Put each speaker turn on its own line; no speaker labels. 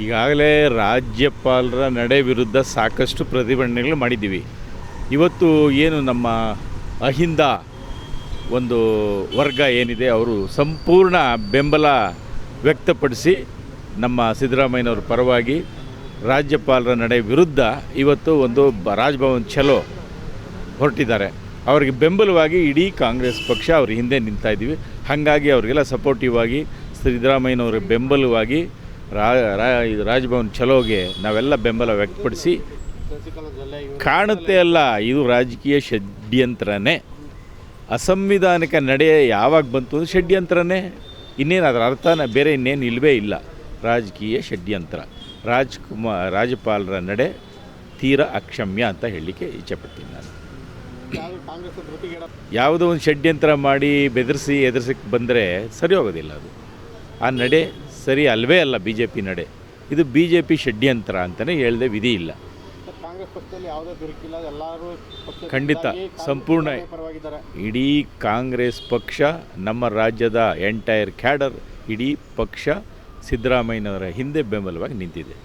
ಈಗಾಗಲೇ ರಾಜ್ಯಪಾಲರ ನಡೆ ವಿರುದ್ಧ ಸಾಕಷ್ಟು ಪ್ರತಿಭಟನೆಗಳು ಮಾಡಿದ್ದೀವಿ. ಇವತ್ತು ಏನು ನಮ್ಮ ಅಹಿಂದ ಒಂದು ವರ್ಗ ಏನಿದೆ, ಅವರು ಸಂಪೂರ್ಣ ಬೆಂಬಲ ವ್ಯಕ್ತಪಡಿಸಿ ನಮ್ಮ ಸಿದ್ದರಾಮಯ್ಯನವ್ರ ಪರವಾಗಿ ರಾಜ್ಯಪಾಲರ ನಡೆ ವಿರುದ್ಧ ಇವತ್ತು ಒಂದು ರಾಜ್ಭವನ್ ಚಲೋ ಹೊರಟಿದ್ದಾರೆ. ಅವರಿಗೆ ಬೆಂಬಲವಾಗಿ ಇಡೀ ಕಾಂಗ್ರೆಸ್ ಪಕ್ಷ ಅವ್ರ ಹಿಂದೆ ನಿಂತಾ ಇದ್ದೀವಿ. ಹಾಗಾಗಿ ಅವರಿಗೆಲ್ಲ ಸಪೋರ್ಟಿವ್ ಆಗಿ ಸಿದ್ದರಾಮಯ್ಯನವ್ರ ಬೆಂಬಲವಾಗಿ ರಾ ಚಲೋಗೆ ನಾವೆಲ್ಲ ಬೆಂಬಲ ವ್ಯಕ್ತಪಡಿಸಿ ಕಾಣುತ್ತೆ ಅಲ್ಲ, ಇದು ರಾಜಕೀಯ ಷಡ್ಯಂತ್ರನೇ. ಅಸಂವಿಧಾನಿಕ ನಡೆ ಯಾವಾಗ ಬಂತು ಅಂದರೆ ಷಡ್ಯಂತ್ರನೇ. ಇನ್ನೇನು ಅದರ ಅರ್ಥನ ಬೇರೆ ಇನ್ನೇನು ಇಲ್ಲವೇ ಇಲ್ಲ. ರಾಜಕೀಯ ಷಡ್ಯಂತ್ರ. ರಾಜ್ಕುಮಾರ್, ರಾಜ್ಯಪಾಲರ ನಡೆ ತೀರ ಅಕ್ಷಮ್ಯ ಅಂತ ಹೇಳಲಿಕ್ಕೆ ಇಚ್ಛೆಪಡ್ತೀನಿ ನಾನು. ಯಾವುದೋ ಒಂದು ಷಡ್ಯಂತ್ರ ಮಾಡಿ ಬೆದರಿಸಿ ಎದುರಿಸಕ್ಕೆ ಬಂದರೆ ಸರಿ ಹೋಗೋದಿಲ್ಲ ಅದು. ಆ ನಡೆ ಸರಿ ಅಲ್ಲವೇ ಅಲ್ಲ ಬಿ ಜೆ ಪಿ ನಡೆ. ಇದು ಬಿ ಜೆ ಪಿ ಷಡ್ಯಂತ್ರ ಅಂತಲೇ ಹೇಳ್ದೆ ವಿಧಿ ಇಲ್ಲ.
ಕಾಂಗ್ರೆಸ್ ಪಕ್ಷದಲ್ಲಿ ಯಾವುದೇ ದುರುಕಿಲ್ಲ. ಎಲ್ಲರೂ ಪಕ್ಷದ
ಖಂಡಿತ, ಸಂಪೂರ್ಣ. ಇಡೀ ಕಾಂಗ್ರೆಸ್ ಪಕ್ಷ ನಮ್ಮ ರಾಜ್ಯದ ಎಂಟೈರ್ ಕ್ಯಾಡರ್ ಇಡೀ ಪಕ್ಷ ಸಿದ್ದರಾಮಯ್ಯನವರ ಹಿಂದೆ ಬೆಂಬಲವಾಗಿ ನಿಂತಿದೆ.